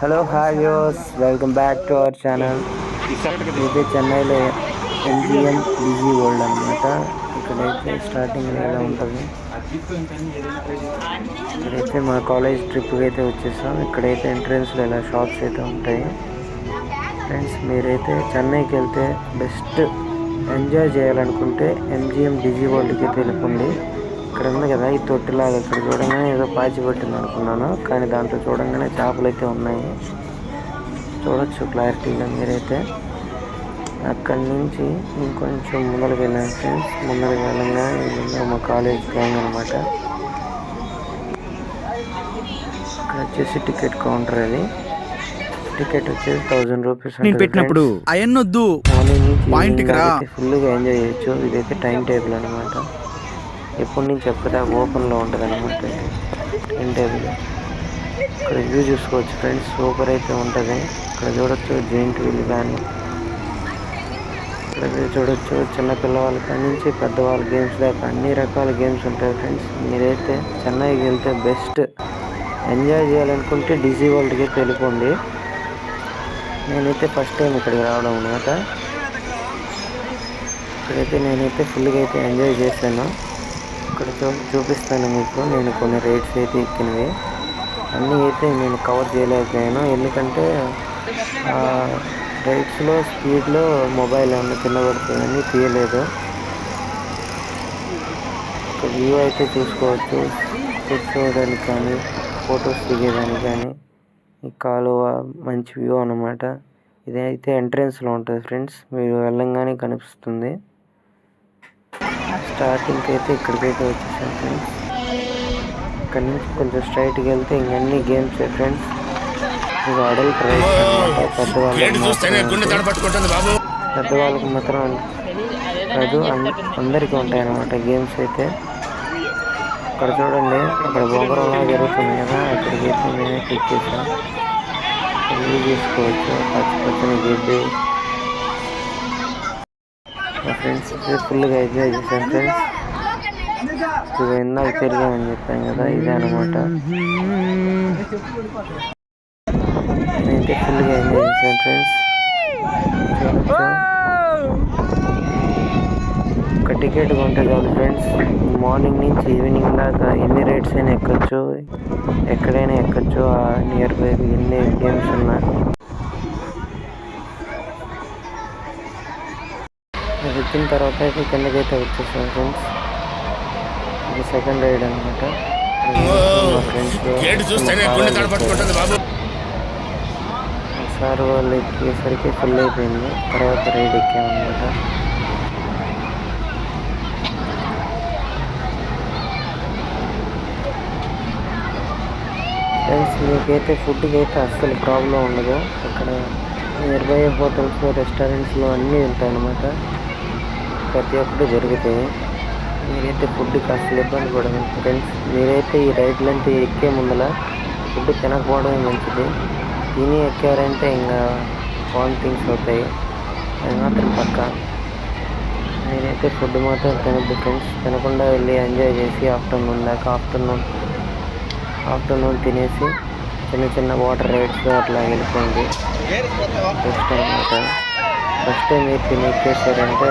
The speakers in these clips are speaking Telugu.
Hello hi యోస్ welcome back to our channel ఇదే చెన్నైలో ఎంజిఎం బిజీ వరల్డ్ అనమాట ఇక్కడైతే స్టార్టింగ్ ఎలా ఉంటుంది? ఇక్కడైతే మా కాలేజ్ ట్రిప్కి అయితే వచ్చేసాం. ఇక్కడైతే ఎంట్రన్స్లో ఇలా షాప్స్ అయితే ఉంటాయి. ఫ్రెండ్స్ మీరైతే చెన్నైకి వెళ్తే బెస్ట్ ఎంజాయ్ చేయాలనుకుంటే ఎంజిఎం బిజీ వరల్డ్కి అయితే వెళ్ళిపోండి. ఇక్కడ ఉంది కదా ఈ తొట్టిలాగా ఇక్కడ చూడంగానే ఏదో పాచి పట్టింది అనుకున్నాను. కానీ దాంట్లో చూడంగానే చేపలు అయితే ఉన్నాయి. చూడొచ్చు క్లారిటీగా మీరైతే. అక్కడి నుంచి ఇంకొంచెం ముందరికి వెళ్ళాను ఫ్రెండ్స్. ముందరికి వెళ్ళంగా మా కాలేజ్ గ్యాంగ్ అనమాట ఇక్కడ వచ్చేసి టికెట్ కౌంటర్ అది. టికెట్ వచ్చేసి థౌజండ్ రూపీస్ నేను పెట్టినప్పుడు అయన్నొద్దు. మార్నింగ్ నుంచి ఫుల్గా ఎంజాయ్ చేయొచ్చు. ఇదైతే టైం టేబుల్ అనమాట ఎప్పటి నుంచి ఎప్పటిదా ఓపెన్లో ఉంటుంది అనమాట టైం టేబుల్ ఇక్కడ వ్యూ చూసుకోవచ్చు ఫ్రెండ్స్ సూపర్ అయితే ఉంటుంది. ఇక్కడ చూడొచ్చు జెయింట్ వీల్ కానీ ఇక్కడ చూడొచ్చు చిన్న పిల్లవాళ్ళ కాడి నుంచి పెద్దవాళ్ళ గేమ్స్ దాకా అన్ని రకాల గేమ్స్ ఉంటాయి ఫ్రెండ్స్. మీరైతే చెన్నైకి వెళ్తే బెస్ట్. ఎంజాయ్ చేయాలనుకుంటే డిజీ వరల్డ్కి అయితే వెళ్ళిపోండి. నేనైతే ఫస్ట్ టైం ఇక్కడికి రావడం అనమాట ఇక్కడైతే నేనైతే ఫుల్గా అయితే ఎంజాయ్ చేశాను. ఇక్కడ చూ చూపిస్తాను మీకు. నేను కొన్ని రైడ్స్ అయితే ఎక్కినవి. అన్నీ అయితే నేను కవర్ చేయలేకపోయాను. ఎందుకంటే రైడ్స్లో స్పీడ్లో మొబైల్ ఏమైనా కింద పడుతుందని తీయలేదు. ఇక్కడ వ్యూ అయితే చూసుకోవచ్చు. కూర్చోవడానికి కానీ ఫొటోస్ దిగేదానికి కానీ ఈ కాలువ మంచి వ్యూ అనమాట ఇదైతే ఎంట్రన్స్లో ఉంటుంది ఫ్రెండ్స్. మీరు వెళ్ళంగానే కనిపిస్తుంది. స్టార్టింగ్కి అయితే ఇక్కడికైతే వచ్చేసాం ఫ్రెండ్స్. ఇక్కడ నుంచి కొంచెం స్ట్రైట్కి వెళ్తే ఇంకన్నీ గేమ్స్ ఫ్రెండ్స్. ఇది అడల్ట్ రైడ్స్ అనమాట పెద్దవాళ్ళకి మాత్రం పెద్దవాళ్ళకి మాత్రం కాదు అందరికీ ఉంటాయి అన్నమాట గేమ్స్ అయితే. ఇక్కడ చూడండి అక్కడ బొంగరంలా జరుగుతుంది కదా. అక్కడికి అయితే నేనే క్లిక్ చేసాను వ్యూ చూసుకోవచ్చు పచ్చి పచ్చని గడ్డి. మా ఫ్రెండ్స్ అయితే ఫుల్గా ఎంజాయ్ చేశాను ఫ్రెండ్స్ ఇది ఇందాక తిరిగామని చెప్పాను కదా ఇదే అనమాట నేనైతే ఫుల్గా ఎంజాయ్ చేశాను ఫ్రెండ్స్ ఒక టికెట్ కొంటే చాలు ఫ్రెండ్స్ మార్నింగ్ నుంచి ఈవినింగ్ దాకా ఎన్ని రైడ్స్ అయినా ఎక్కొచ్చు ఎక్కడైనా ఎక్కొచ్చు ఆ నియర్ బై ఎన్ని గేమ్స్ ఉన్నా. ఎక్కిన తర్వాత అయితే కిందకైతే వచ్చేసాం ఫ్రెండ్స్ ఇది సెకండ్ రైడ్ అనమాట సార్ వాళ్ళు ఎక్కేసరికి ఫుల్ అయిపోయింది. తర్వాత రైడ్ ఎక్కామన్నమాట. ఫ్రెండ్స్ మీకైతే ఫుడ్కి అయితే అస్సలు ప్రాబ్లం ఉండదు. ఇక్కడ నియర్ బై హోటల్స్ రెస్టారెంట్స్లో అన్నీ ఉంటాయి అన్నమాట ప్రతి ఒక్కటి జరుగుతాయి మీరైతే ఫుడ్ కాస్త ఇబ్బంది పడదు ఫ్రెండ్స్ మీరైతే ఈ రైడ్లంతా ఎక్కే ముందల ఫుడ్ తినకపోవడమే మంచిది. తిని ఎక్కారంటే ఇంకా వామిటింగ్స్ అవుతాయి. అది మాత్రం పక్క. నేనైతే ఫుడ్ మాత్రం తినద్దు ఫ్రెండ్స్ తినకుండా వెళ్ళి ఎంజాయ్ చేసి ఆఫ్టర్నూన్ దాకా ఆఫ్టర్నూన్ ఆఫ్టర్నూన్ తినేసి చిన్న చిన్న వాటర్ రైడ్స్ అట్లా వెళ్ళిపోండి. బెస్ట్ అనమాట ఫస్ట్ టైం మీరు తిని ఎక్కేసారంటే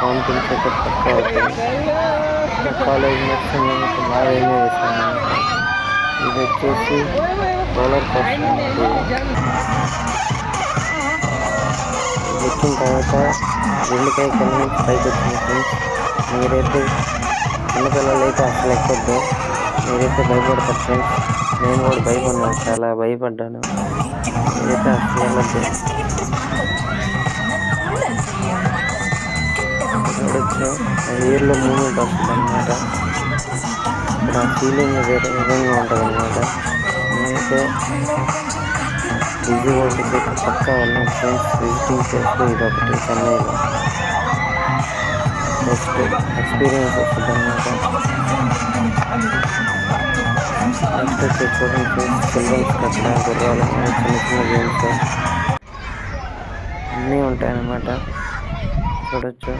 వామిటింగ్స్ అయితే పక్కా అవుతాయి కాలేజ్ నెక్స్ట్ నేను అయితే బాగా ఎంజాయ్ చేశాను ఇది వచ్చేసి రోలర్ కోస్టర్ వచ్చిన తర్వాత రెండుకాయ కింద నుంచి పైకి వచ్చింది ఫ్రెండ్స్ మీరైతే చిన్నపిల్లలు అయితే అసలు ఎక్కొద్దు మీరైతే భయపడతారు ఫ్రెండ్స్ నేను కూడా భయపడ్డాను చాలా భయపడ్డాను మీరైతే అసలు వెళ్ళద్దు చూడొచ్చు ఎయిర్లో మూమెంట్ వస్తుంది అనమాట ఇక్కడ ఫీలింగ్ వేరే విధంగా ఉంటుంది అనమాట నేనైతే బిజీ వరల్డ్కి అయితే పక్కా వెళ్ళాం ఫ్రెండ్స్ విజిటింగ్ ప్లేస్లో ఇది ఒకటి చెన్నైలో. బెస్ట్ ఎక్స్పీరియన్స్ వస్తుంది అనమాట నెక్స్ట్ వచ్చి చూడండి చిల్డ్రన్స్ కట్ట గుర్రాలు చిన్న చిన్న గేమ్స్ అన్నీ ఉంటాయన్నమాట. చూడొచ్చు.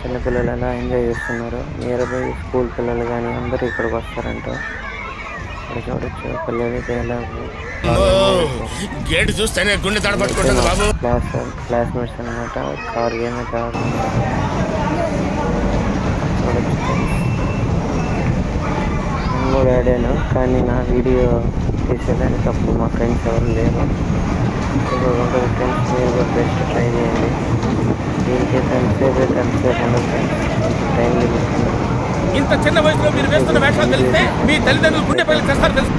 చిన్నపిల్లలు ఎలా ఎంజాయ్ చేస్తున్నారు. నియర్ బై స్కూల్ పిల్లలు కానీ అందరూ ఇక్కడికి వస్తారంట. ఇక్కడ చూడొచ్చు. ఎలా. గేటు చూస్తేనే గుండె బాబు. క్లాస్ క్లాస్మేట్స్ అనమాట కార్ గేమ్ కార్ నేను కూడా ఆడాను కానీ నా వీడియో తీసేదానికి అప్పుడు మా ఫ్రెండ్స్ ఎవరు లేరు. ఇప్పుడు ఉంటుంది ఫ్రెండ్స్ బెస్ట్ ట్రై చేయండి. దీనికైతే ఎంతసేపు అయితే ఎంతసేపు ఉండదు ఫ్రెండ్స్ కొంచెం టైం లిమిట్ ఉంది ఇంత చిన్న వయసులో మీరు వేస్తున్న వేషాలు తెలిస్తే మీ తల్లిదండ్రులు గుండె చేస్తారు తెలుసు.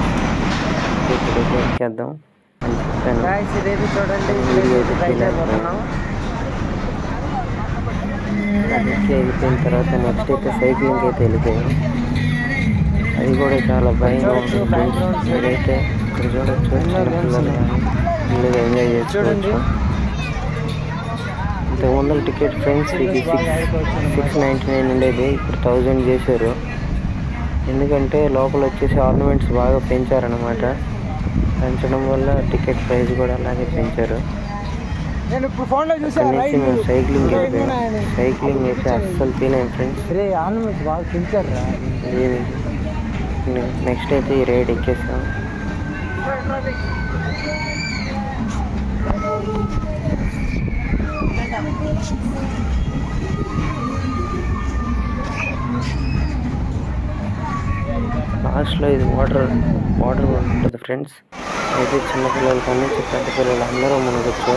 అని చెప్పాను చూడండి. ట్రై చేయబోతున్నాం అది వెళ్ళిపోయిన తర్వాత నెక్స్ట్ అయితే సైక్లింగ్ అయితే వెళ్ళిపోయాం. అది కూడా చాలా భయంగా ఉంటుంది మీరైతే ఇక్కడ చూడొచ్చు. ఫుల్గా ఎంజాయ్ చేసుకోవచ్చు. ఇంతకు ముందర టికెట్ ఫ్రెండ్స్ ఇది సిక్స్ సిక్స్ నైంటీ నైన్ ఉండేది. ఇప్పుడు థౌజండ్ చేశారు. ఎందుకంటే లోపల వచ్చేసి ఆర్నమెంట్స్ బాగా పెంచారనమాట పెంచడం వల్ల టికెట్ ప్రైస్ కూడా అలాగే పెంచారు. అక్కడి నుంచి మేము సైక్లింగ్ వెళ్ళిపోయాం. సైక్లింగ్ అయితే అస్సలు తినేం ఫ్రెండ్స్ నెక్స్ట్ అయితే ఈ రైడ్ ఎక్కేసాం లాస్ట్లో ఇది వాటర్ వాటర్ ఉంటుంది ఫ్రెండ్స్. అయితే చిన్నపిల్లలు కానీ పెద్ద పిల్లలు అందరూ మునగొచ్చు.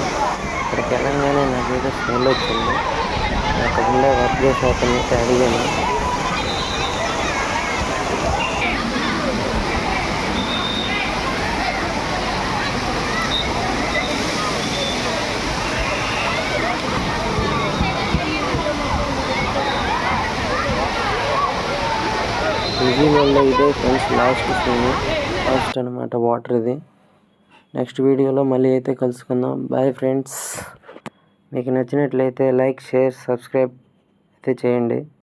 తెలంగాణ నాకు నాకైతే స్మెల్ వచ్చింది. అక్కడ ఉండే వర్క్ చేసే అతను అయితే అడిగాను. ఈజీ ఇదే ఫ్రెండ్స్ లాస్ట్ సీన్ లాస్ట్ అనమాట వాటర్ ఇది. నెక్స్ట్ వీడియోలో మళ్ళీ అయితే కలుసుకుందాం. బాయ్ ఫ్రెండ్స్ మీకు నచ్చినట్లయితే లైక్ షేర్ సబ్స్క్రైబ్ అయితే చేయండి.